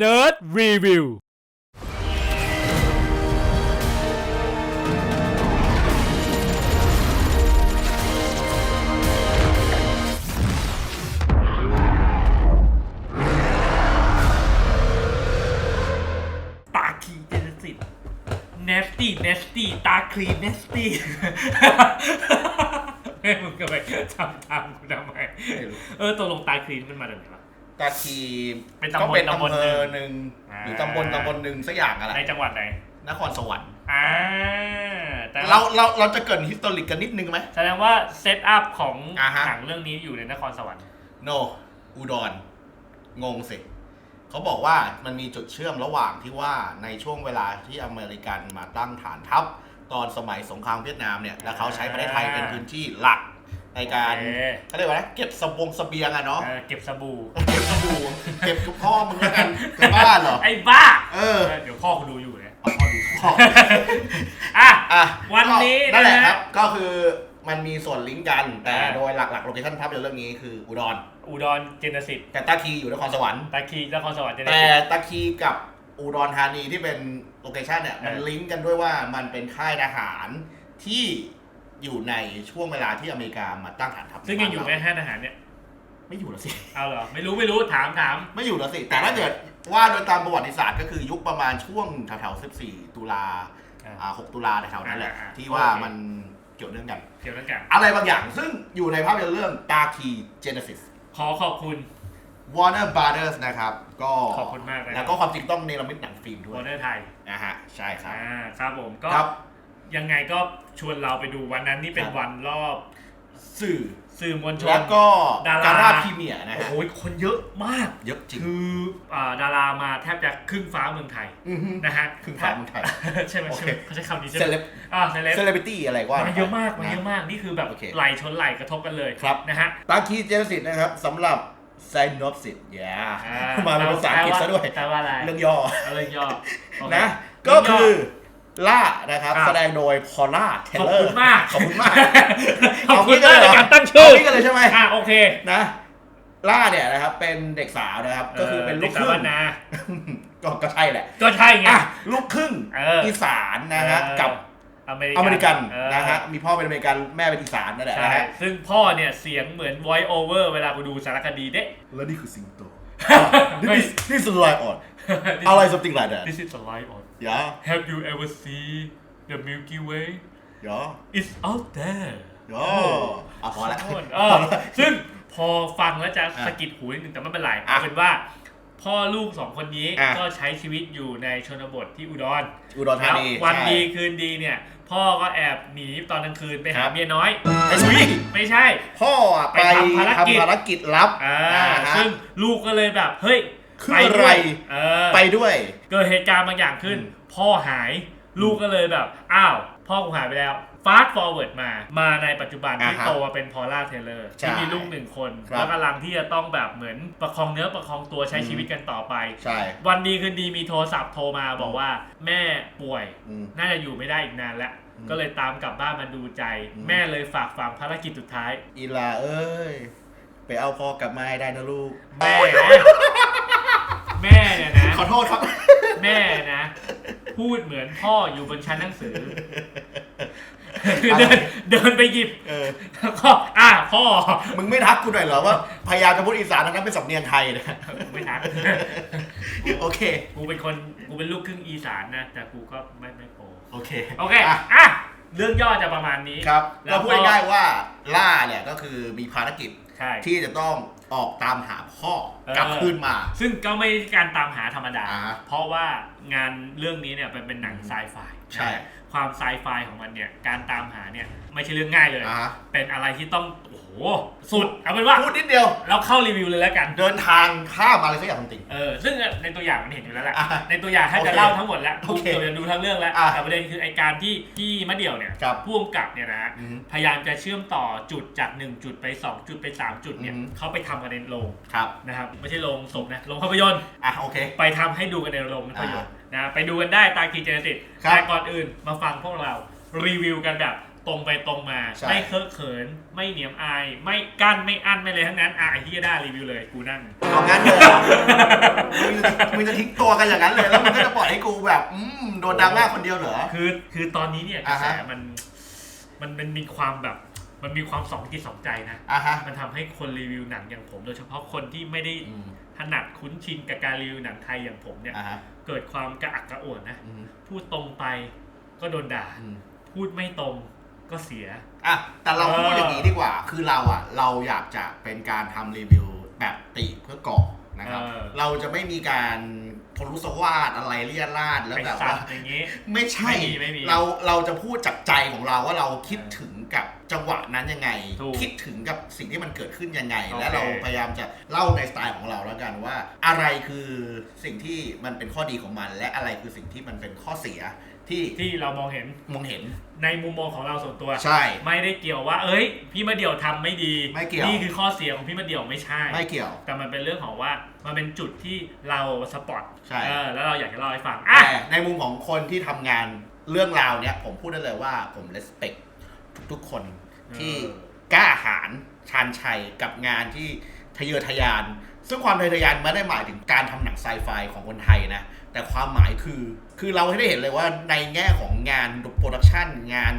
Nerd Review ตาคีเจนสิตเนสตี้เนสตี้ตาคลีเนสตี้เฮ้มึงก็ไปทำตามกูทำไมไม เออตกลงตาคลีนมันมาจากไหนวะ ตาคีเป็นตำบลก็เป็นตำบลอำเภอหหนึ่นึ่งงอ่าหรือตำบลตำบลหนึ่งสักอย่างอะไรในจังหวัดไหนนครสวรรค์อ่าแต่เราเราเราจะเกรินฮิสตอริกกันนิดนึงไหม แสดงว่าเซตอัพของอ่าฮะ หนังเรื่องนี้อยู่ในนครสวรรค์ โน อุดรงงสิเขาบอกว่ามันมีจุดเชื่อมระหว่างที่ว่าในช่วงเวลาที่อเมริกันมาตั้งฐานทัพ ตอนสมัยสงครามเวียดนามเนี่ย แล้วเขาใช้ประเทศไทยเป็นพื้นที่หลัก ในการโอเค เขาเรียกว่าอะไรเก็บสบงเสบียงอะเนาะเออเก็บสบู่เก็บสบู่เก็บกับพ่อมึงแล้วกันจะบ้าเหรอไอ้บ้าเออเดี๋ยวพ่อคุณดูอยู่เนี่ยเอาพ่อดูพ่ออะ อะวันนี้ก็นั่นแหละนะฮะ ครับ ก็คือมันมีส่วนลิงก์กัน แต่อ่าโดยหลักๆโลเคชั่นภาพยนตร์เรื่องนี้คืออุดร อุดรเจนสิตแต่ตาคีอยู่นครสวรรค์ ตาคีนครสวรรค์เจนแต่สิตตาคีกับอุดรธานีที่เป็นโลเคชันเนี่ยเออมันลิงก์กันด้วยว่ามันเป็นค่ายทหารที่ อยู่ในช่วงเวลาที่อเมริกามาตั้งฐานทัพซึ่งยังอยู่ไหมบ้านเราห้าทหารเนี่ย ไม่อยู่แล้วสิ เอาเหรอ ไม่รู้ไม่รู้ถามถามไม่อยู่แล้วสิ แต่ถ้าเกิดว่าโดยตามประวัติศาสตร์ก็คือยุคประมาณช่วงแถวๆ14 ตุลาอะอ่า6ตุลาแถวๆนั้นแหละอ่าๆที่ว่าโอเคมันเกี่ยวเนื่องกัน เกี่ยวกับกัน อะไรบางอย่างซึ่งอยู่ในภาพยนตร์เรื่องตาคีเจเนซิสขอขอบคุณ Warner Brothers นะครับ ก็ขอบคุณมากเลยแล้วก็ความจริงต้องเนรมิตหนังฟิล์มด้ววอยร์เนอร์ไทยนะฮะใช่ครับอ่าครับผมก็ครับ ยังไงก็ชวนเราไปดูวันนั้นนี่เป็นครับ วันรอบสื่อสื่อมวลชแล้นวก็ดารา การ่าพรีเมียร์นะโอ้ฮะโหคนเยอะมาก เยอะจริงคืออ่าดารามาแทบจะครึ่งฟ้าเมืองไทยอฮึ นะฮะครึ่งฟ้าเมืองไทย ใช่ไหมโอใช่เคไหมเขาใช้คำนี้ใช่เซไหมเลบอ่าเซเลบเซเลบริตี้อะไรก็ว่ามามาเยอะมากมานะเยอะมากนี่คือแบบโอเค ไหลชนไหลกระทบกันเลยครับ นะฮะ ตาคีเจเนซิสนะครับสำหรับ synopsis อย่าอ่มาเป็นภาษาอังกฤษซะด้วย แปลว่าอะไรเรื่องย่อ เรื่องย่อโอเคนะเรื่ก็งย่คือ ล่านะครับอะแสดงโดยพอล่าเทขอบเลอร์คุณมาก ขอบคุณมากขอบคุณมากในการตั้งชื่อเอางี้กันเลยใช่ไหมอ่าโอเคนะล่าเนี่ยนะครับเป็นเด็กสาวนะครับก็คือเป็นลูกครึ่ด็สาวบ้างนนาก็ก็ใช่แหละก็ใช่ไง อะลูกครึ่งเอออีอีสานนะฮะเออกับอเมริอเมริกันเออนะฮะมีพ่อเป็นอเมริกันแม่เป็นอีสานนั่นแหละใช่นะฮะซึ่งพ่อเนี่ยเสียงเหมือน voice over เวลากูดูสารคดีเด้ แล้วนี่คือสิงโตไม่นี่นี่คือไลออนอะไร something like that This is the light on อย่า Have you ever seen the Milky Way อย่า It's out there อย่าอะพอละ เออซึ่งพอฟังแล้วจะอะสะกิดหูนิดนึงแต่ไม่เป็นไรอะเอาเป็นว่า พ่อลูกสองคนนี้อะ ก็ใช้ชีวิตอยู่ในชนบทที่อุดรอุดรธาแล้วนีวันใช่ ดีคืนดีเนี่ย พ่อก็แอบหนีตอนกลางคืนไปหาครับ เมียน้อยไอ้สุยไม่ใช่ พ่ออะไปไปทำภารกิจ ทำภารกิจลับอ่านะฮะ ซึ่งลูกก็เลยแบบ เฮ้ย คือไปด้วยอะไรเออไปด้วย เกิดเหตุการณ์บางอย่างขึ้นอืมพ่อหายลูกก็เลยแบบ อ้าว พ่อกูหายไปแล้วฟาสต์ฟอร์เวิร์ดมา มาในปัจจุบันที่อ่าฮะโตมาเป็นพอล่าเทเลอร์ใช่ที่มีลูกหนึ่งคนครับแล้วกำลังที่จะต้องแบบเหมือนประคองเนื้อประคองตัวใช้อืมชีวิตกันต่อไปใช่วันดีคืนดีมีโทรศัพท์โทรมาบอกว่าแม่ป่วยอืมน่าจะอยู่ไม่ได้อีกนานแล้วอืมก็เลยตามกลับบ้านมาดูใจอืมแม่เลยฝากฝังภารกิจสุดท้าย อีลาเอ้ย ไปเอาพ่อกลับมาให้ได้นะลูก แม่นะแม่ เนี่ยนะขอโทษครับ แม่นะ พูดเหมือนพ่ออยู่บนชั้นหนังสือ เดินเดินไปหยิบเออ แล้วก็อะพ่อมึงไม่ทักกูหน่อยเหรอว่าพยายามจะพูดอีสานทั้งนั้นเป็นสำเนียงไทยนะไม่ทักโอเค กูเป็นคนกูเป็นลูกครึ่งอีสานนะแต่กูก็ไม่ไม่โปรโอเคโอเคอะอะเรื่องย่อจะประมาณนี้ ครับแล้ก็วพูดง่ายๆว่าล่าเนี่ยก็คือมีภารกิจใช่ที่จะต้อง ออกตามหาพ่อเออกลับคืนมา ซึ่งก็ไม่ใช่การตามหาธรรมดา อ่าเพราะว่างานเรื่องนี้เนี่ยเป็นเป็นหนังไซไฟใช่ ความไซไฟของมันเนี่ยการตามหาเนี่ยไม่ใช่เรื่องง่ายเลย อ่าเป็นอะไรที่ต้อง โอ้โหสุดเอาเป็นว่าพูดนิดเดียว เราเข้ารีวิวเลยแล้วกัน เดินทางข้ามอะไรสักอย่างจริง เออซึ่งในตัวอย่างมันเห็นอยู่แล้วแหละอะในตัวอย่างถ้าโอจะเคเล่าทั้งหมดแล้วโอเคเดี๋ยวจะดูทั้งเรื่องแล้วอะแต่ประเด็นคือไอการที่ที่มะเดี่ยวเนี่ยครับผู้กำกับเนี่ยนะอือฮึพยายามจะเชื่อมต่อจุดจาก 1 จุดไป 2 จุดไป 3 จุดเนี่ยอือฮึ เขาไปทำกันในโรงครับ นะครับไม่ใช่โรงศพนะโรงภาพยนตร์ อะโอเค ไปทำให้ดูกันในโรงภาพยนตร์นะไปดูกันได้ตาคีเจเนติครับ แต่ก่อนอื่นมาฟังพวกเรารีวิวกันแบบ ตรงไปตรงมา ใช่ ไม่เคอะเขิน ไม่เหนียมอาย ไม่กั้นไม่อั้นไม่เลยทั้งนั้น อะไอ้ที่ได้รีวิวเลยกูนั่ง เอางั้นเลยเหรอมึงจะมึงจะทิ้งตัวกันอย่างนั้นเลย แล้วมึงก็จะปล่อยให้กูแบบ อืมโดนดราม่าคนเดียวเหรอ คือคือตอนนี้เนี่ยกระแสอ่าฮะ มันมันมันมีความแบบ มันมีความสองจิตสองใจนะ อะฮะมันทำให้คนรีวิวหนังอย่างผม โดยเฉพาะคนที่ไม่ได้อืมถนัดคุ้นชินกับการรีวิวหนังไทยอย่างผมเนี่ย อะฮะเกิดความกระอักกระอ่วนนะ อืมพูดตรงไปก็โดนด่า อืมพูดไม่ตรง ก็เสีย อะแต่เราพูดเออออย่างนี้ดีกว่า คือเราอะ เราอยากจะเป็นการทำรีวิวแบบติเพื่อก่อนะครับ เออ เราจะไม่มีการทะลุสวาดอะไรเลี่ยราดแล้วไปแบบสัว่า ตว์อย่างนี้ ไม่ใช่ ไม่มีไม่มีเราเราจะพูดจากใจของเราว่าเราคิดถึงกับจังหวะนั้นยังไง ถูกคิดถึงกับสิ่งที่มันเกิดขึ้นยังไง โอเค และเราพยายามจะเล่าในสไตล์ของเราแล้วกันว่า อะไรคือสิ่งที่มันเป็นข้อดีของมัน และอะไรคือสิ่งที่มันเป็นข้อเสีย ที่ที่เรามองเห็นมองเห็น ในมุมมองของเราส่วนตัว ใช่ ไม่ได้เกี่ยวว่า เอ้ย พี่มาเดี่ยวทำไม่ดีไม่เกี่ยว นี่คือข้อเสียของพี่มาเดี่ยวไม่ใช่ ไม่เกี่ยว แต่มันเป็นเรื่องของว่ามันเป็นจุดที่เราสปอตใช่ เออแล้วเราอยากจะเล่าให้ฟังอะ แต่ในมุมของคนที่ทำงานเรื่องราวเนี้ยผมพูดได้เลยว่าผม respect ทุกๆคนที่เออ กล้าหาญชาญชัยกับงานที่ทะเยอทะยาน ซึ่งความทะเยอทะยานไม่ได้หมายถึงการทำหนังไซไฟของคนไทยนะ แต่ความหมายคือ คือเราให้ได้เห็นเลยว่าในแง่ของงานโปรดักชันงาน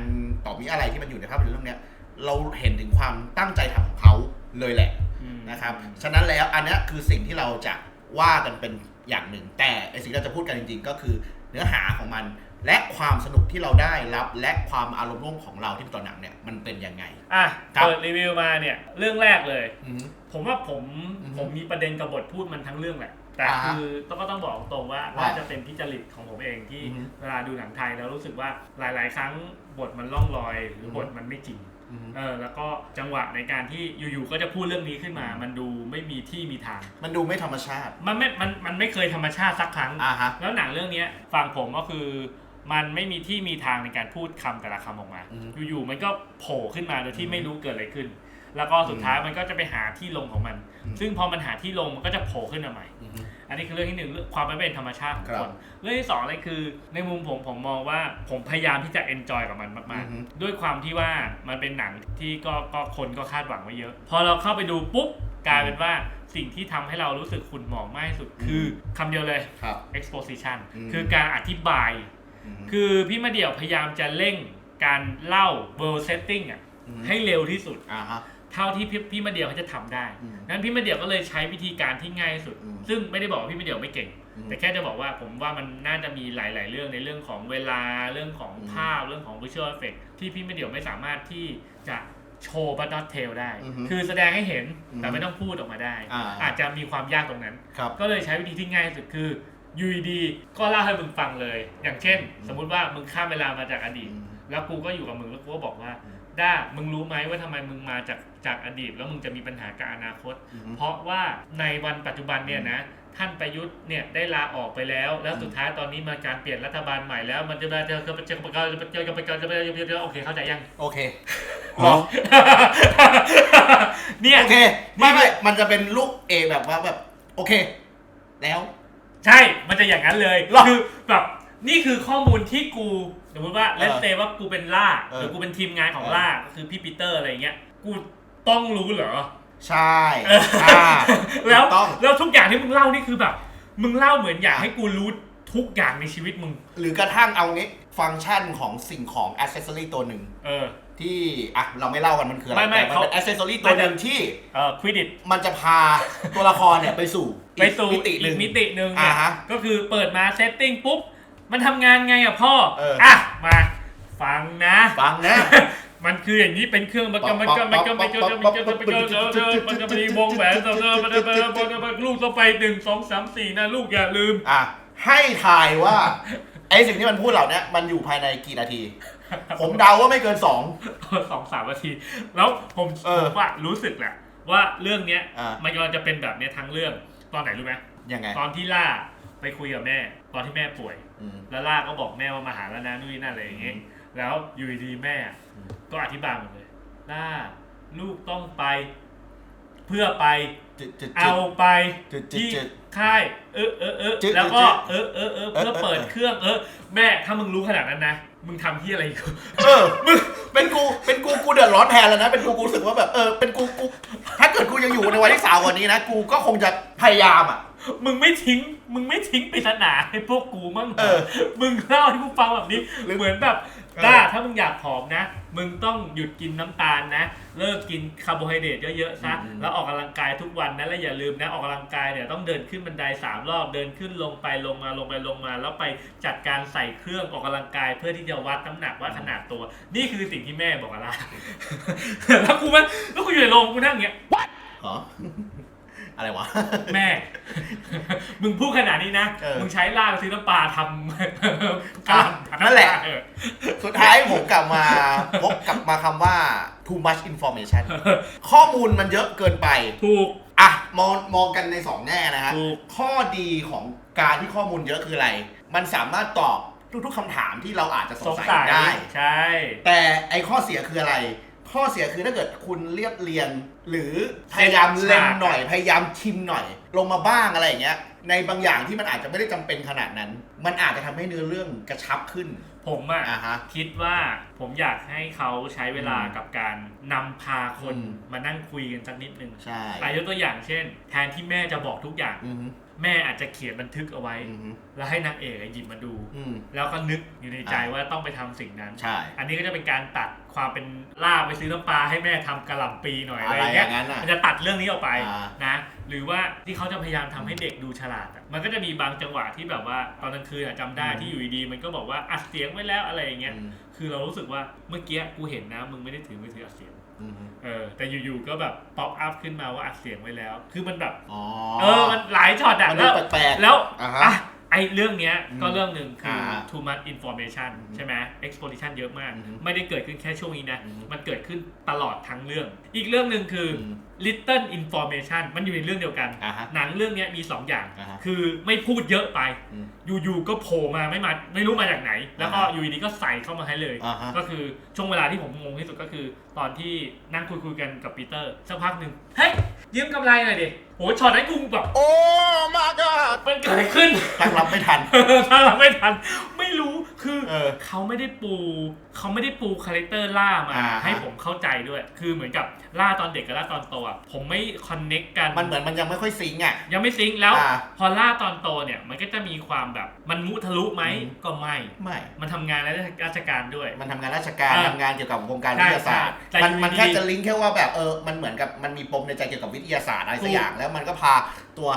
ต่อมีอะไรที่มันอยู่ในภาพยนตร์เรื่องเนี้ย เราเห็นถึงความตั้งใจทำของเขาเลยแหละอืมนะครับ ฉะนั้นแล้วอันเนี้ยคือสิ่งที่เราจะว่ากันเป็นอย่างหนึ่ง แต่ไอสิ่งที่เราจะพูดกันจริงๆ ก็คือเนื้อหาของมัน และความสนุกที่เราได้รับ และความอารมณ์ร่วมของเราที่เป็นตัวหนังเนี่ยมันเป็นยังไง อะครับ เปิดรีวิวมาเนี่ย เรื่องแรกเลย อืม ผมว่าผมอือฮึ ผมมีประเด็นกับบทพูดมันทั้งเรื่องแหละ แต่อ่าฮะคือต้องก็ต้องบอกตรงว่าว่าน่าจะเป็นพิจริตของผมเองที่อือฮึเวลาดูหนังไทยแล้วรู้สึกว่าหลาย ๆ ครั้งบทมันล่องลอย หรือออฮึบทมันไม่จริงอืมเออแล้วก็จังหวะในการที่อยู่ๆก็จะพูดเรื่องนี้ขึ้นมา มันดูไม่มีที่มีทาง มันดูไม่ธรรมชาติ มันไม่ มันมันไม่เคยธรรมชาติสักครั้งอ่าฮะแล้วหนังเรื่องเนี้ยฝั่งผมก็คือ มันไม่มีที่มีทางในการพูดคำแต่ละคำออกมาอืมอยู่ๆมันก็โผล่ขึ้นมาโดยที่อืมไม่รู้เกิดอะไรขึ้น แล้วก็สุดท้ายมันก็จะไปหาที่ลงของมันอืมซึ่งพอมันหาที่ลงมันก็จะโผล่ขึ้นมาใหม่ อืมอันนี้คือเรื่องที่หนึ่งเรื่องความไม่เป็นธรรมชาติของครับคน เรื่องที่สองเลยคือ ในมุมผมผมมองว่าผมพยายามที่จะเอนจอยกับมันมากอือฮึๆด้วยความที่ว่ามันเป็นหนังที่ก็ก็คนก็คาดหวังไว้เยอะ พอเราเข้าไปดูปุ๊บกลายเป็นว่าสิ่งที่ทำให้เรารู้สึกขุ่นหมองมากที่สุดคือคำเดียวเลยครับ exposition อืมคือการอธิบายมคือพี่มาเดี่ยวพยายามจะเร่งการเล่า world setting อะมให้เร็วที่สุดอ่าฮะ เท่าที่พี่พี่มาเดี่ยวเขาจะทำได้อืมนั้นพี่มาเดี่ยวก็เลยใช้วิธีการที่ง่ายที่สุด อืมซึ่งไม่ได้บอกว่าพี่มาเดี่ยวไม่เก่ง อืมแต่แค่จะบอกว่าผมว่ามันน่าจะมีหลาย ๆ เรื่องในเรื่องของเวลาเรื่องของอืมภาพเรื่องของ visual effect ที่พี่มาเดี่ยวไม่สามารถที่จะโชว์บัตเทลได้ อือฮึคือแสดงให้เห็นอืมแต่ไม่ต้องพูดออกมาได้ อ่า อาจจะมีความยากตรงนั้น ครับ ก็เลยใช้วิธีที่ง่ายที่สุดคืออยูดีๆก็เล่าให้มึงฟังเลย อย่างเช่น อืมสมมุติว่ามึงข้ามเวลามาจากอดีต อืมแล้วกูก็อยู่กับมึงแล้วกูก็บอกว่า อืม ด้ามึงรู้ไหมว่าทำไมมึงมาจากจากอดีตแล้วมึงจะมีปัญหากับอนาคต อืมเพราะว่าในวันปัจจุบันเนี่ยนะท่านประยุทธ์เนี่ยได้ลาออกไปแล้ว แล้วสุดท้ายตอนนี้มาการเปลี่ยนรัฐบาลใหม่แล้วมันจะมาเจอเจอเจอเจอเจอเจอเจอเจอเจอเจอเจอเจอโอเคเข้าใจยังโอเคเหรอเนี่ย โอเค ไม่ไม่มันจะเป็นลูกเอแบบว่าแบบ โอเค แล้ว ใช่ มันจะอย่างนั้นเลย หรอ คือแบบ นี่คือข้อมูลที่กูสมมติว่าเออเลนเซว่ากูเป็นล่าเออหรือกูเป็นทีมงานของเออล่าคือพี่ปีเตอร์อะไรเงี้ยกูต้องรู้เหรอใช่เอออ่าแล้วถูกต้องแล้วทุกอย่างที่มึงเล่านี่คือแบบ มึงเล่าเหมือนอยากให้กูรู้ทุกอย่างในชีวิตมึง หรือกระทั่งเอางี้ฟังก์ชันของสิ่งของอ c เซสซอรีตัวหนึ่งเออที่อะเราไม่เล่ากันมันคืออะไรไม่ไม่แต่มันเป็นเขาอ c เซสซอรีตัวหนึ่งที่เออควิดิตมันจะพาตัวละครเนี่ยไปสู่อีกไปสู่มิติหอีนึ่กงมิติหนึ่งเนี่ยอ่าฮะก็คือเปิดมาเซตติ้งปุ๊บ มันทำงานไงอะพ่ออะมาฟังนะ ฟังนะ มันคืออย่างนี้เป็นเครื่องมันก็มันก็มันก็มันก็มันก็มันก็มันก็มันจะมีวงแหวนเติมเติมเติมเติมลูกต่อไปหนึ่งสองสามสี่นะลูกอย่าลืมอะ ให้ทายว่าไอสิ่งที่มันพูดเหล่านี้มันอยู่ภายในกี่นาที ผมเดาว่าไม่เกินสอง สองสามนาที แล้วผมผมว่ารู้สึกแหละว่าเรื่องเนี้ยมั มันกำลังจะเป็นแบบเนี้ยทั้งเรื่องตอนไหนรู้ไหมยังไง ตอนที่ล่า ไปคุยกับแม่ตอนที่แม่ป่วย อืม แล้วล่าก็บอกแม่ว่ามาหาแล้วนะนู่นนี่นั่นอะไรอย่างเงี้ยแล้วอยู่ดีๆแม่อืม ก็อธิบายหมดเลยล่าลูกต้องไป เพื่อไป จุดจุดจุเอาดไปจุดจุดที่จุดค่ายเออเออเออจึ๊ดแล้วก็จึ๊ดเออเออเออเออเพื่อเปิดเออ เครื่องเออ แม่ถ้ามึงรู้ขนาดนั้นนะมึงทำที่อะไรอยู่ เออมึงเป็นกูเป็นกูกูเดือดร้อนแทนแล้วนะ เป็นกูกูรู้สึกว่าแบบเออเป็นกูกู ถ้าเกิดกูยังอยู่ในวัยที่สาวกว่านี้นะ กูก็คงจะพยายามอะ มึงไม่ทิ้ง มึงไม่ทิ้งปริศนาให้พวกกูมั้งหรเออมึงเล่าให้กูฟังแบบนี้ หรือเหมือนแบบเออต้าถ้ามึงอยากผอมนะ มึงต้องหยุดกินน้ำตาลนะ เลิกกินคาร์โบไฮเดรตเยอะๆซะ แล้วออกกำลังกายทุกวันนะ แล้วอย่าลืมนะ ออกกำลังกายเนี่ยต้องเดินขึ้นบันไดสามรอบ เดินขึ้นลงไปลงมาลงไปลงมา แล้วไปจัดการใส่เครื่องออกกำลังกายเพื่อที่จะวัดน้ำหนักว่าขนาดตัว นี่คือสิ่งที่แม่บอกอะล่ะแล้วกูมันแล้วกูอยู่ในโรงกูนั่งอย่างเงี้ยเหรอ อะไรวะ แม่ มึงพูดขนาดนี้นะ เออมึงใช้ล่างซื้อน้ำปลาทำกะหล่ำทำำปานั่นแหละ เออสุดท้ายผมกลับมาวกกลับมาคำว่า too much information ข้อมูลมันเยอะเกินไป ถูก อะ มองมองกันในสองแง่นะฮะถูก ข้อดีของการที่ข้อมูลเยอะคืออะไร มันสามารถตอบทุกๆคำถามที่เราอาจจะสสงงสัยสัยได้ ใช่ แต่ไอข้อเสียคืออะไร ข้อเสียคือถ้าเกิดคุณเรียบเรียง หรือพยายามเล็งหน่อย พยายามชิมหน่อย ลงมาบ้างอะไรอย่างเงี้ย ในบางอย่างที่มันอาจจะไม่ได้จำเป็นขนาดนั้น มันอาจจะทำให้เนื้อเรื่องกระชับขึ้น ผมอะอ่าฮะคิดว่าผมอยากให้เขาใช้เวลาอืมกับการนำพาคนอืม มานั่งคุยกันสักนิดนึงใช่อายกตัวอย่างเช่น แทนที่แม่จะบอกทุกอย่าง อือฮึ แม่อาจจะเขียนบันทึกเอาไว้ อือฮึแล้วให้นางเอกหยิบมาดู อืม แล้วก็นึกอยู่ในใจอ่าว่าต้องไปทำสิ่งนั้น ใช่ อันนี้ก็จะเป็นการตัดความเป็นล่าไปซื้อน้ำปลาให้แม่ทำกะหล่ำปีหน่อยอะอะไรไรอย่างอเงี้ยย่างนั้นอะมันจะตัดเรื่องนี้ออกไปอ่านะ หรือว่าที่เขาจะพยายามทำให้เด็กดูฉลาดอะมันก็จะมีบางจังหวะที่แบบว่าตอนกลางคืนอะจำได้อืมที่อยู่ดีๆมันก็บอกว่าอัดเสียงไว้แล้วอะไรอย่างเงี้ย อืม คือเรารู้สึกว่าเมื่อกี้กูเห็นนะมึงไม่ได้ถือมือถืออัดเสียงอืม เออ แต่อยู่ๆก็แบบป๊อปอัพขึ้นมาว่าอัดเสียงไว้แล้ว คือมันแบบอ๋อเออมันหลายช็อตอะมันแล้ดูวแปลกๆแล้วอ่าอะฮะไอเรื่องเนี้ยก็อืมเรื่องหนึ่งคือออ่า too much information อืมใช่ไหม exposition เยอะมาก อืมไม่ได้เกิดขึ้นแค่ช่วงนี้นะ อืมมันเกิดขึ้นตลอดทั้งเรื่อง อีกเรื่องหนึ่งคืออม little information มันอยู่ในเรื่องเดียวกัน อ่าฮะ หนังเรื่องเนี้ยมี 2 อย่าง อ่าฮะคือไม่พูดเยอะไป อืมอยู่ๆก็โผล่มาไม่มาไม่รู้มาจากไหน แล้วก็อ่าฮะอยู่ดีๆก็ใส่เข้ามาให้เลย อ่าฮะ ก็คือช่วงเวลาที่ผมงงที่สุดก็คือตอนที่นั่งคุยคุยๆกันกับปีเตอร์สักพักหนึ่งเฮ้ยยืมกำไรหน่อยดิโหช็อตนั้นกูแบบโอ้ my god มันเกิดอะไรขึ้น ตั้งรับไม่ทัน ถ้าเราไม่ทันไม่รู้คือเออเขาไม่ได้ปูเขาไม่ได้ปูคาแรคเตอร์ล่ามาอ่าฮะให้ผมเข้าใจด้วย คือเหมือนกับล่าตอนเด็กกับล่าตอนโตอะ ผมไม่คอนเน็กกัน มันเหมือนมันยังไม่ค่อยซิงค์อะ ยังไม่ซิงค์แล้ว อ่า พอล่าตอนโตเนี่ย มันก็จะมีความแบบมันมุทะลุไหมอืมก็ไม่ ไม่ มันทำงานในราชการด้วย มันทำงานราชการอ่าทำงานเกี่ยวกับวงการใช่วิทยาศาสตร์ ใช่มันแต่มันอยู่แค่ดีๆจะลิงก์แค่ว่าแบบเออ มันเหมือนกับมันมีปมในใจเกี่ยวกับวิทยาศาสตร์อะไรสัถูกก อย่าง แล้วมันก็พาตัว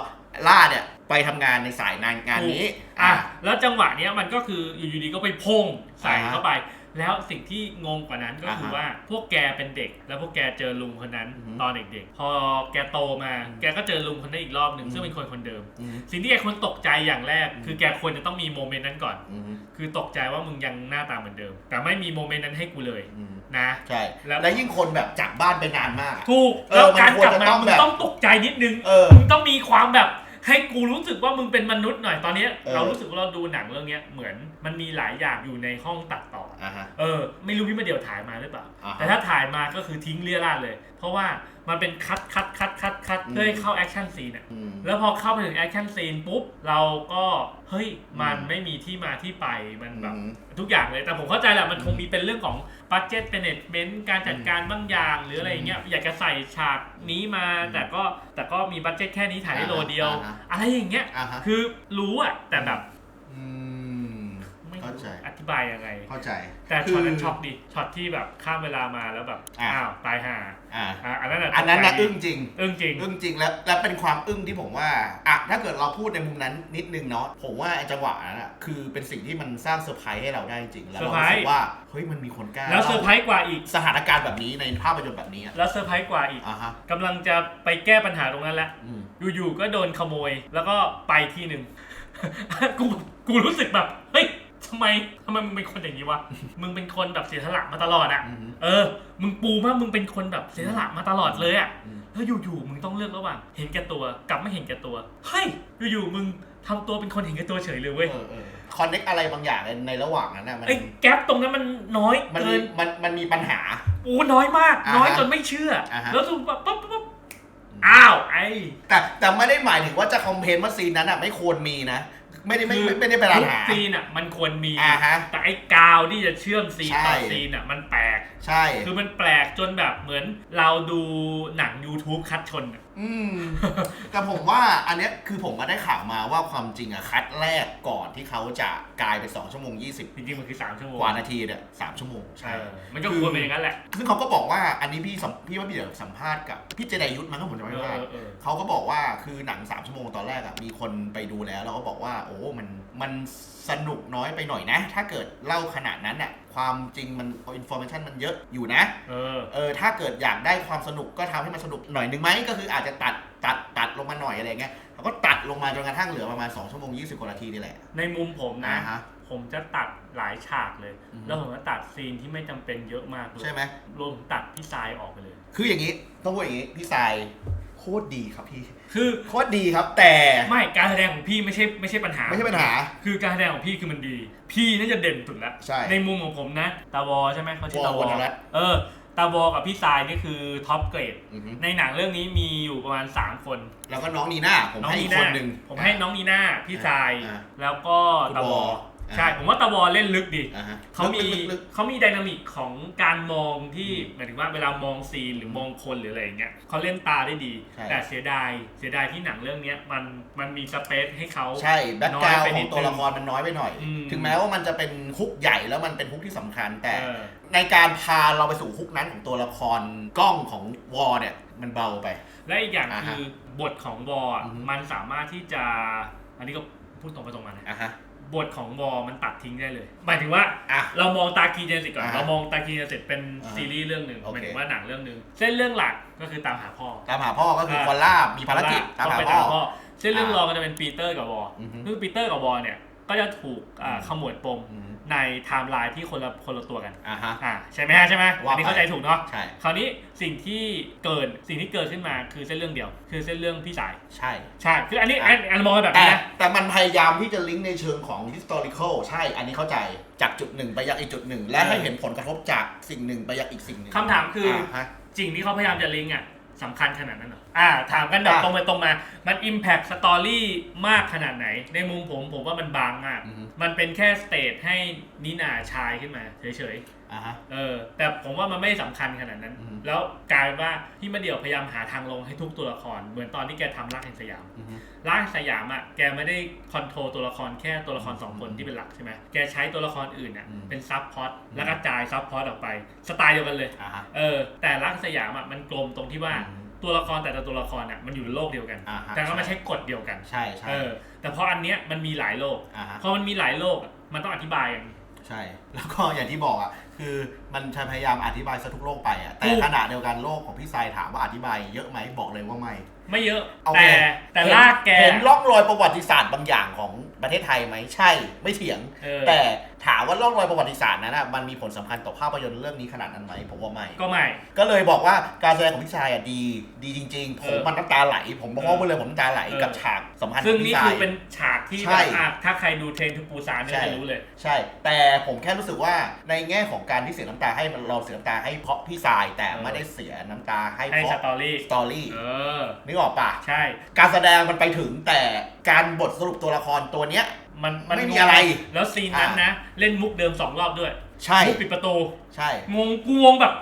ล่าเนี่ยไปทำงานในสายงานงานนี้ อะ แล้วจังหวะเนี้ยมันก็คืออยู่ดีๆก็ไปพ่งใส่อ่าฮะเข้าไป แล้วสิ่งที่งงกว่านั้นก็คืออ่าฮะว่าพวกแกเป็นเด็ก แล้วพวกแกเจอลุงคนนั้นอือฮึตอนเด็กๆ พอแกโตมาอืมแกก็เจอลุงคนนั้นอีกรอบหนึ่งอืมซึ่งเป็นคนคนเดิมอืมสิ่งที่แกควรตกใจอย่างแรกอืมคือแกควรจะต้องมีโมเมนต์นั้นก่อนอืมคือตกใจว่ามึงยังหน้าตาเหมือนเดิม แต่ไม่มีโมเมนต์นั้นให้กูเลยอืมนะใช่แล้วแล้วยิ่งคนแบบจากบ้านไปนานมากอะถูกเอแล้วอมันการควรกลับจะมาต้องมึแบงบต้องตกใจนิดนึงเออมึงต้องมีความแบบ ให้กูรู้สึกว่ามึงเป็นมนุษย์หน่อยตอนเนี้ยเออ เรารู้สึกว่าเราดูหนังเรื่องเนี้ยเหมือนมันมีหลายอย่างอยู่ในห้องตัดต่อ อ่าฮะ เออ ไม่รู้พี่มาเดียวถ่ายมาหรือเปล่า อ่าแต่ฮะถ้าถ่ายมาก็คือทิ้งเลี่ยราดเลย เพราะว่ามันเป็นคัดคัดคัดคัดคัดอืมเพื่อให้เข้าแอคชั่นซีนอะอืมแล้วพอเข้าไปถึงแอคชั่นซีนปุ๊บ เราก็เฮ้ยมันอืมไม่มีที่มาที่ไปมันแบบอืมทุกอย่างเลย แต่ผมเข้าใจแหละมันคงมีเป็นเรื่องของ budget management การจัดการบางอย่าง หรืออะไรอย่างเงี้ยอยากจะใส่ฉากนี้มาอืมแต่ก็แต่ก็มีบัตเจ็ตแค่นี้ถ่ายได้โลเดียวอ่าฮะอะไรอย่างเงี้ยอ่าฮะคือรู้อะแต่แบบอืมไม่เข้ารู้ ใจอธิบายยังไง เข้าใจ แต่ช็อตนั้นคือช็อกดิช็อตที่แบบข้ามเวลามาแล้วแบบอะอ้าวตายห่าอ่าอะอันนั้นอะอันนั้นนะตกใจอึ้งจริงอึ้งจริงอึ้งจริงแล้วแล้วเป็นความอึ้งที่ผมว่าอะถ้าเกิดเราพูดในมุมนั้นนิดนึงเนาะผมว่าไอ้จังหวะนั้นอะคือเป็นสิ่งที่มันสร้างเซอร์ไพรส์ให้เราได้จริงแล้วเราเซอร์ไพรส์รู้สึกว่าเฮ้ยมันมีคนกล้าแล้วเซอร์ไพรส์กว่าอีกสถานการณ์แบบนี้ในภาพยนตร์แบบนี้อะแล้วเซอร์ไพรส์กว่าอีกอ่าฮะกำลังจะไปแก้ปัญหาตรงนั้นแล้วอืมอยู่ๆก็โดนขโมย แล้วก็ไปที่หนึ่งกูกูรู้สึกแบบเฮ้ย ทำไมทำไมมึงเป็นคนอย่างนี้วะ มึงเป็นคนแบบเสียสละมาตลอดอะอืม เออ มึงปูว่ามึงเป็นคนแบบเสียสละมาตลอดเลยอะอืม แล้วอยู่ๆมึงต้องเลือกระหว่างเห็นแก่ตัวกับไม่เห็นแก่ตัว เฮ้ย อยู่ๆมึงทำตัวเป็นคนเห็นแก่ตัวเฉยเลยเว้ย เออเออคอนเน็กอะไรบางอย่างในในระหว่างนั้นน่ะมันไอ้แก๊ปตรงนั้นมันน้อยมันเกิมีนมันมันมีปัญหา โอ้น้อยมาก อ่าฮะน้อยจนไม่เชื่ออาฮะ แล้วถูกแบบปั๊บปั๊บปั๊บอ้าวไอ้แต่แต่ไม่ได้หมายถึงว่าจะคอมเพลนว่าซีนนั้นอะไม่ควรมีนะ ไม่ได้ไม่คือไม่ไม่ได้เป็นปัญทุกหาซีนอะมันควรมี อ่าฮะแต่ไอ้กาวที่จะเชื่อมซีนใช่ ต่อซีนอะมันแปลก ใช่ คือมันแปลกจนแบบเหมือนเราดูหนัง YouTube คัดชนอะ อืม แต่ผมว่าอันเนี้ยคือผมมาได้ข่าวมาว่าความจริงอะคัดแรกก่อนที่เขาจะกลายเป็น2ชั่วโมง20จริงๆมันคือ3ชั่วโมงกว่านาทีเนี่ยสามชั่วโมง เอใช่อมันก็ควรเป็นอย่างนั้นแหละซึ่งเขาก็บอกว่าอันนี้พี่สัมพี่ว่าพี่เดี๋ยวสัมภาษณ์กับพี่เจไดยุทธมั้งถ้าผมจำเอไม่อผิดเออเออ เขาก็บอกว่าคือหนัง 3 ชั่วโมงตอนแรกอะมีคนไปดูแล้ว แล้วก็บอกว่า โอ้มันมันสนุกน้อยไปหน่อยนะ ถ้าเกิดเล่าขนาดนั้นอะ ความจริงมันอินโฟ a t ชันมันเยอะอยู่นะ เออ เออถ้าเกิดอยากได้ความสนุกก็ทำให้มันสนุกหน่อยหนึ่งไหมก็คืออาจจะตัดตัดตัดลงมาหน่อยอะไรเงี้ยเขาก็ตัดลงมาจนกระทั่งเหลือประมาณ2ชั่วโมง20กว่านาทีนี่แหละ ในมุมผมนะ อ่าฮะผมจะตัดหลายฉากเลย อืมแล้วผมก็ตัดซีนที่ไม่จำเป็นเยอะมากเลยใช่ไหมรวมถึงตัดพี่ทรายออกไปเลย คืออย่างนี้ต้องพูดอย่างนี้พี่ทรายโค ตรดีครับพี่ คือโคตรดีครับ แต่ไม่การแสดงของพี่ไม่ใช่ไม่ใช่ปัญหา ไม่ใช่ปัญหา คือการแสดงของพี่คือมันดี พี่น่าจะเด่นสุดละใช่ในมุมของผมนะ ตาวอใช่ไหมเขาชื่อตาววอวรรณรัตน์ เออ ตาวอกับพี่ทรายนี่คือท็อปเกรด อือฮึในหนังเรื่องนี้มีอยู่ประมาณ 3 คน แล้วก็น้องนีน่าผมน้องให้นีอีกน่าคนหนึ่ง ผมให้น้องนีน่าพี่ทราย อ่าแล้วก็คุณตาววออ ใช่ผมว่าตาวอเล่นลึกดีอ่าฮะเขามีลึกๆลึกเขามีไดนามิกของการมองที่หมายถึงว่าเวลามองซีนหรือมองคนหรืออะไรอย่างเงี้ยเขาเล่นตาได้ดีใช่แต่เสียดายเสียดายที่หนังเรื่องเนี้ยมันมันมีสเปซให้เขาใช่แบ็คกราวน้อยไปขนิอดงตัวละครมันน้อยไปหน่อยอืมถึงแม้ว่ามันจะเป็นคุกใหญ่แล้วมันเป็นคุกที่สำคัญแต่เออในการพาเราไปสู่คุกนั้นของตัวละครกล้องของวอเนี่ยมันเบาไป และอีกอย่างอ่าฮะคือบทของวอลอะอือฮึมันสามารถที่จะอันนี้ก็พูดตรงไปตรงมานะอะฮะ บทของวอลมันตัดทิ้งได้เลย หมายถึงว่าอะ เรามองตาคีเจนสิก่อนอ่าฮะเรามองตาคีเจนสิเป็นอ่าฮะซีรีส์เรื่องหนึ่งโอเค หมายถึงว่าหนังเรื่องหนึ่งเส้นเรื่องหลักก็คือตามหาพ่อตามหาพ่อก็คืออ่าคอลล่ามีภารกิจตามต้องหาไปพ่ตาอมพ่อ เส้นเรื่องอ่ารองก็จะเป็นปีเตอร์กับวอลอือฮึคือปีเตอร์กับวอลเนี่ย ก็จะถูกอ่าอืมขมวดปมอืมในไทม์ไลน์ที่คนละคนละตัวกันอะฮะอ่าใช่ไหมฮะใช่ไหมว่าอันนี้ไปเข้าใจถูกเนาะใช่คราวนี้สิ่งที่เกิดสิ่งที่เกิดขึ้นมาคือเส้นเรื่องเดียว คือเส้นเรื่องพี่สายใช่ใช่คืออันนี้อะอันอันมองแบบแต่นี้นะแต่มันพยายามที่จะลิงก์ในเชิงของ historical ใช่อันนี้เข้าใจจากจุดหนึ่งไปยังอีกจุดหนึ่งและให้เห็นผลกระทบจากสิ่งหนึ่งไปยังอีกสิ่งหนึ่งคำถามคืออฮะสิ่งที่เขาพยายามจะลิงก์อะ สำคัญขนาดนั้นเหรออ่า ถามกันแบบอะตรงไปตรงมา มัน Impact Story มากขนาดไหน ในมุมผมผมว่ามันบางมาก อือฮึ มันเป็นแค่สเตจให้นินาชายขึ้นมาเฉย อะฮะๆเออแต่ผมว่ามันไม่สำคัญขนาดนั้น อืม แล้วกลายเป็นว่าพี่มาเดี่ยวพยายามหาทางลงให้ทุกตัวละคร เหมือนตอนที่แกทำรักแห่งสยาม อือฮึ ร่างสยามอะแกไม่ได้คอนโทรลตัวละครแค่ตัวละครสองคนอืมที่เป็นหลักใช่ไหมแกใช้ตัวละครอื่นอะอืมเป็นซับพอตอืมแล้วก็จ่ายซับพอตออกไป สไตล์เดียวกันเลย อะฮะ เออ แต่ร่างสยามอะมันกลมตรงที่ว่าอืม ตัวละครแต่ละตัวละครอะมันอยู่ในโลกเดียวกัน อ่าฮะแต่ก็ไม่ใช่กฎเดียวกัน ใช่ใช่เออ แต่พออันเนี้ยมันมีหลายโลก อะฮะ พอมันมีหลายโลกอะมันต้องอธิบายกัน ใช่ แล้วก็อย่างที่บอกอะคือมันจะพยายามอธิบายซะทุกโลกไปอะแต่ถูกขณะเดียวกันโลกของพี่ทรายถามว่าอธิบายเยอะไหมบอกเลยว่าไม่ ไม่เยอะโอเคแต่แต่ลากแก เห็นร่องรอยประวัติศาสตร์บางอย่างของประเทศไทยไหมใช่ ไม่เถียง เออ แต่ถาม ว่าร่องรอยประวัติศาสตร์นั้นนะมันมีผลสำคัญต่อภาพยนตร์เรื่องนี้ขนาดนั้นไหมผมว่าไม่ ก็ไม่ ก็เลยบอกว่าการแสดงของพี่ชายอะดีดีจริง ๆ ผมเออมันน้ำตาไหล ผมบอกว่าเลยผมน้ำตาไหลเออกับฉากสำคัญขซึ่งองนี่พี่ชาคืย อเป็นฉากที่ใช่ แบบอะถ้าใครดูเทรนทูปูซานเนี่ยใช่จะรู้เลย ใช่ แต่ผมแค่รู้สึกว่าในแง่ของการที่เสียน้ำตาให้เราเสียน้ำตาให้เพราะพี่ชายแต่เออไม่ได้เสียน้ำตาให้ให้เพสราะตอรี่ สตอรี่เออ นึกออกปะ ใช่ การแสดงมันไปถึงแต่การบทสรุปตัวละครตัวเนี้ย มันไม่มีอะไรแล้วซีนนั้นอะนะ เล่นมุกเดิมสองรอบด้วยใช่ มุกปิดประตูใช่ งงกูงงแบบ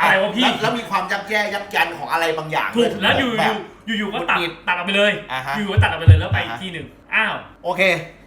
อะไรวะพี่ แล้แล้วมีความยับแย่ยับยันของอะไรบางอย่างถูกด้วยแล้วอยู่แบบ อยู่อยู่ๆก็ตัดหงุดหงิดตัดออกไปเลย อ่าฮะอยู่ๆก็ตัดออกไปเลยแล้วไปอ่าอีฮะกทีหนึ่งอ้าว โอเค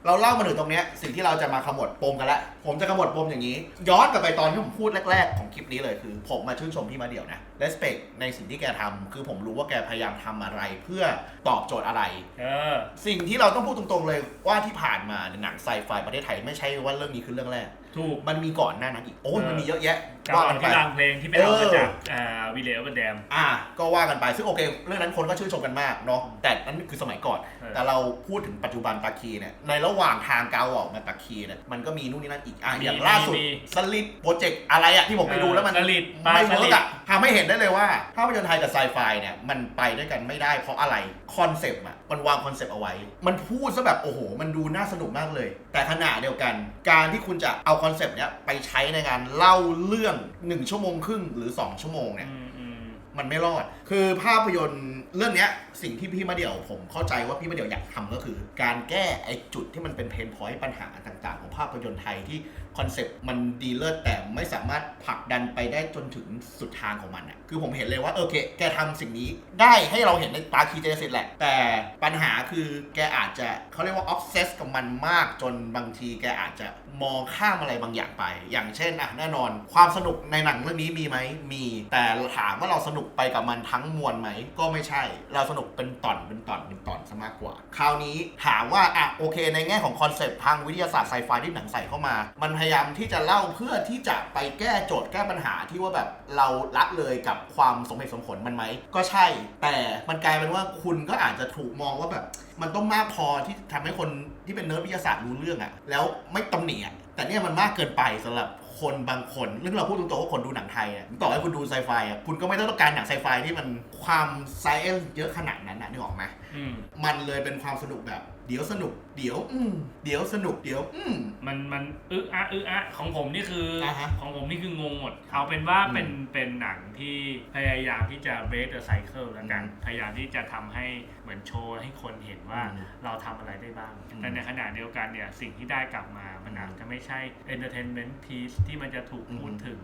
เราเล่ามาถึงตรงเนี้ยสิ่งที่เราจะมาขมวดปมกันแล้วผมจะขมวดปมอย่างนี้ ย้อนกลับไปตอนที่ผมพูดแรก ๆ ของคลิปนี้เลยคือ ผมมาชื่นชมพี่มาเดี่ยวนะ respect ในสิ่งที่แกทำคือผมรู้ว่าแกพยายามทำอะไรเพื่อตอบโจทย์อะไร เออ สิ่งที่เราต้องพูดตรงๆเลยว่าที่ผ่านมาเนี่ยหนังไซไฟประเทศไทยไม่ใช่ว่าเรื่องนี้คือเรื่องแรก ถูก มันมีก่อนหน้านั้นอีก โอ้ยเออ มันมีเยอะแยะ การว่าอกัอกนไป ที่รางเพลงที่ไปเอามาเออจากอ่าวิเลอร์แดม อะก็ว่ากันไป ซึ่งโอเค เรื่องนั้นคนก็ชื่นชมกันมากเนาะ แต่นั่นคือสมัยก่อน เออแต่เราพูดถึงปัจจุบันตาคีเนี่ย ในระหว่างทางกาวออกมาตาคีเนี่ย มันก็มีนู่นนี่นั่นอีก อะ มีอย่างล่าสุดมีสลิดโปรเจกต์อะไรอะที่ผมไปดูแล้วมันสลิดปลาไม่สเวิลิร์ดกอะทำให้เห็นได้เลยว่าภาพยนตร์ไทยกับไซไฟเนี่ย มันไปด้วยกันไม่ได้เพราะอะไร คอนเซปต์อะมันวางคอนเซปต์เอาไว้ มันพูดซะแบบโอ้โห มันดูน่าสนุกมากเลย แต่ขณะเดียวกัน การที่คุณจะเอาคอนเซปต์เนี้ยไปใช้ในการเล่าเรื่อง 1 ชั่วโมงครึ่งหรือ 2 ชั่วโมงเนี่ยอืมอืมมันไม่รอด คือภาพยนตร์เรื่องเนี้ยสิ่งที่พี่มาเดี่ยวผมเข้าใจว่าพี่มาเดี่ยวอยากทำก็คือ การแก้ไอ้จุดที่มันเป็นเพนพอยต์ปัญหาต่าง ๆ ของภาพยนตร์ไทยที่คอนเซปต์มันดีเลิศแต่ไม่สามารถผลักดันไปได้จนถึงสุดทางของมันอะคือผมเห็นเลยว่าโอเค แกทำสิ่งนี้ได้ให้เราเห็นในตาคีเจสิตแหละ แต่ปัญหาคือแกอาจจะเขาเรียกว่าออฟเซสกับมันมากจนบางทีแกอาจจะ มองข้ามอะไรบางอย่างไป อย่างเช่นอะแน่นอน ความสนุกในหนังเรื่องนี้มีไหมมี แต่ถามว่าเราสนุกไปกับมันทั้งมวลไหม ก็ไม่ใช่ เราสนุกเป็นตอนเป็นตอนเป็นตอนซะมากกว่า คราวนี้ถามว่าอะโอเค ในแง่ของคอนเซปต์ทางวิทยาศาสตร์ไซไฟที่หนังใส่เข้ามา มันพยายามที่จะเล่าเพื่อที่จะไปแก้โจทย์แก้ปัญหาที่ว่าแบบเราละเลยกับความสมเหตุสมผลมันไหมก็ใช่ แต่มันกลายเป็นว่าคุณก็อาจจะถูกมองว่าแบบ มันต้องมากพอที่ทำให้คนที่เป็นเนิร์ดวิทยาศาสตร์รู้เรื่องอะแล้วไม่ตำหนิอะแต่เนี่ยมันมากเกินไปสำหรับคนบางคนเรื่องเราพูดตรงๆว่าคนดูหนังไทยอะต่อให้คุณดูไซไฟอะคุณก็ไม่ต้องการหนังไซไฟที่มันความไซเอนเยอะขนาดนั้นนะนึกออกไหม อืม มันเลยเป็นความสนุกแบบ เดี๋ยวสนุก เดี๋ยว อืมเดี๋ยวสนุก เดี๋ยว อืม มันมันอึะอะอึะอะของผมนี่คืออาฮะ ของผมนี่คืองงหมด เอาเป็นว่าอืมเป็นเป็นหนังที่พยายามที่จะ break the cycle แล้วกันอืมพยายามที่จะทำให้เหมือนโชว์ให้คนเห็นว่าอืมเราทำอะไรได้บ้าง อืมแต่ในขณะเดียวกันเนี่ยสิ่งที่ได้กลับมา มันอาจจะไม่ใช่ entertainment piece ที่มันจะถูกพูดอืม ถึง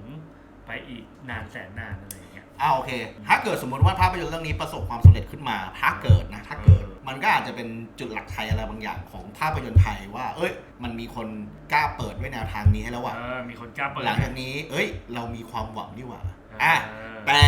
ไปอีกนานแสนนานอะไรอย่างเงี้ย อ่าโอเค ถ้าเกิดสมมติว่าภาพยนตร์เรื่องนี้ประสบความสำเร็จขึ้นมา ถ้าเกิดนะ ถ้าเกิดเออมันก็อาจจะเป็นจุดหลักไทยอะไรบางอย่างของภาพยนตร์ไทยว่า เอ้ย มันมีคนกล้าเปิดด้วยแนวทางนี้ให้แล้วว่ะ เออ มีคนกล้าเปิดหลังจากนี้ เอ้ย เรามีความหวังนี่หว่าเอะ แต่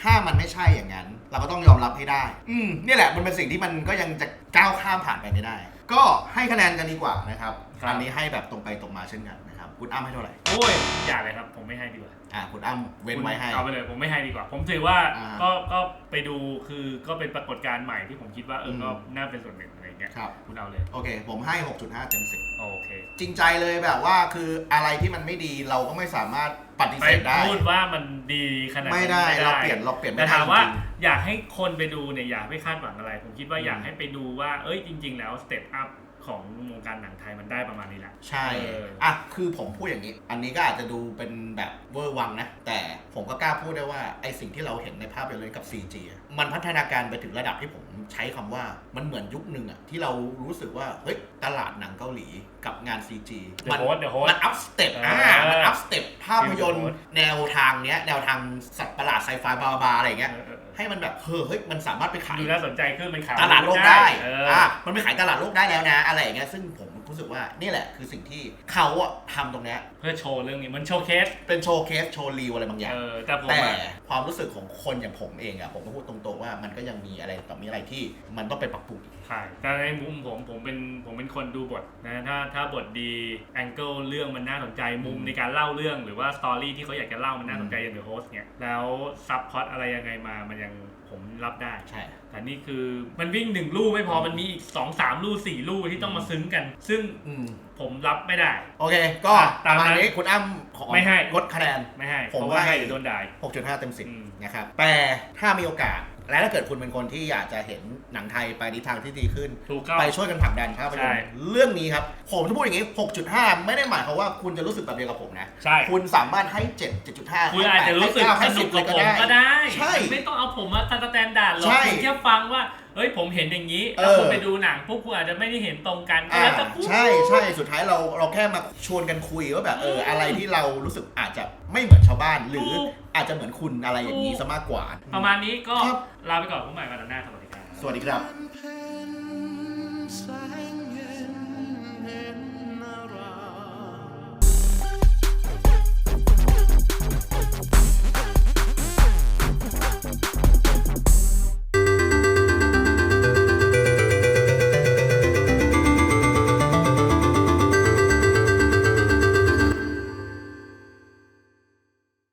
ถ้ามันไม่ใช่อย่างนั้น เราก็ต้องยอมรับให้ได้ อืมนี่แหละ มันเป็นสิ่งที่มันก็ยังจะก้าวข้ามผ่านไปไม่ได้ ก็ให้คะแนนกันดีกว่านะครับ ครับ อันนี้ให้แบบตรงไปตรงมาเช่นกันนะครับ คุณอ้ำให้เท่าไหร่ โอ้ย อย่าเลยครับ ผมไม่ให้ดีกว่า อ่าคุณอ้ำเว้นไว้ให้ เอาไปเลยผมไม่ให้ดีกว่า ผมถือว่าอ่าก็ก็ไปดูคือก็เป็นปรากฏการณ์ใหม่ที่ผมคิดว่าเอออืมก็น่าเป็นส่วนหนึ่งอะไรอย่างเงี้ยครับ คุณเอาเลยโอเค ผมให้ 6.5 เต็ม10โอเคจริงใจเลยแบบว่าคืออะไรที่มันไม่ดีเราก็ไม่สามารถปฏิไปเสธได้ พูดว่ามันดีขนาดนั้นไม่ได้เราเปลี่ยนเราเปลี่ยนแต่ไม่ได้ถามว่าจริง อยากให้คนไปดูเนี่ยอยากไม่คาดหวังอะไร ผมคิดว่าอืมอยากให้ไปดูว่า เอ้ยจริง ๆ แล้วสเต็ปอัพ ของวงการหนังไทยมันได้ประมาณนี้แหละ ใช่เอออะคือผมพูดอย่างนี้ อันนี้ก็อาจจะดูเป็นแบบเวอร์วังนะ แต่ผมก็กล้าพูดได้ว่าไอสิ่งที่เราเห็นในภาพยนตร์กับ CG อะมันพัฒนาการไปถึงระดับที่ผมใช้คำว่ามันเหมือนยุคหนึ่งอะที่เรารู้สึกว่าเฮ้ยตลาดหนังเกาหลีกับงาน CG เดมัอะโฮสเดอะโฮสมันอัพสเต็ปเออ่าอมันอัพสเต็ปภาพยนตร์ Feel the Host แนวทางเนี้ยแนวทางสัตว์ประหลาดไซไฟบาบาอะไรอย่างเงี้ย ให้มันแบบเฮ้ยเฮ้ยมันสามารถไปขายดูน่าสนใจขึ้นเป็นขายตลาดโลกได้เออออะมันไปขายตลาดโลกได้แล้วนะ อะไรอย่างเงี้ยซึ่งผม รู้สึกว่านี่แหละคือสิ่งที่เขาอะทำตรงเนี้ยเพื่อโชว์เรื่องนี้มันโชว์เคส เป็นโชว์เคสโชว์รีวอะไรบางอย่าง เออแต่ผมแต่อะความรู้สึกของคนอย่างผมเองอะผมก็พูดตรงๆว่ามันก็ยังมีอะไรต่อมีอะไรที่มันต้องไปปรับปรุงใช่แต่ในมุมผมผมเป็นผมเป็นคนดูบทนะถ้าถ้าบทดีแองเกิลเรื่องมันน่าสนใจมุมอืมในการเล่าเรื่องหรือว่าสตอรี่ที่เขาอยากจะเล่ามันน่าสนใจอย่างเดอะโฮสเนี่ยแล้วซับพล็อตอะไรยังไงมามันยังผมรับได้ ใช่ แต่นี่คือมันวิ่งหนึ่งลู่ไม่พอมันมีอีกสองสามลู่สี่ลู่ที่ต้องมาซึ้งกัน ซึ่งอืมผมรับไม่ได้ โอเค ก็อะปตามระมาณนั้นนี้คุณอ้ำขอไม่ให้ ลดคะแนน ไม่ให้ผมเพราะว่าให้ ให้เดี๋ยวโดนด่า6.5 เต็ม อืม 10 นะครับ แต่ถ้ามีโอกาส และถ้าเกิดคุณเป็นคนที่อยากจะเห็นหนังไทยไปในทางที่ดีขึ้น ถูกต้อง ไปช่วยกันผลักดันภาพยนใช่ตร์เรื่องนี้ครับ ผมจะพูดอย่างนี้ 6.5 ไม่ได้หมายความว่าคุณจะรู้สึกแบบเดียวกับผมนะ ใช่ คุณสามารถให้ 7 7.5คุณอาจจะรู้สึกให้สนุก10กับผมก็ได้ ใช่ ไม่ต้องเอาผมมาสแตนดาร์ดหรอกใช่คุณแค่ฟังว่า เฮ้ยผมเห็นอย่างนี้เออแล้วคุณไปดูหนังพวกคุณอาจจะไม่ได้เห็นตรงกันก็อ่าแล้วแต่คุณ ใช่ใช่สุดท้ายเราเราแค่มาชวนกันคุยว่าแบบเอออะไรที่เรารู้สึกอาจจะไม่เหมือนชาวบ้าน หรือ อาจจะเหมือนคุณอะไรอย่างนี้ซะมากกว่า ประมาณนี้ก็ครับ ลาไปก่อนพบใหม่วันหน้าสวัสดีครับ สวัสดีครับวันเพ็ญแสง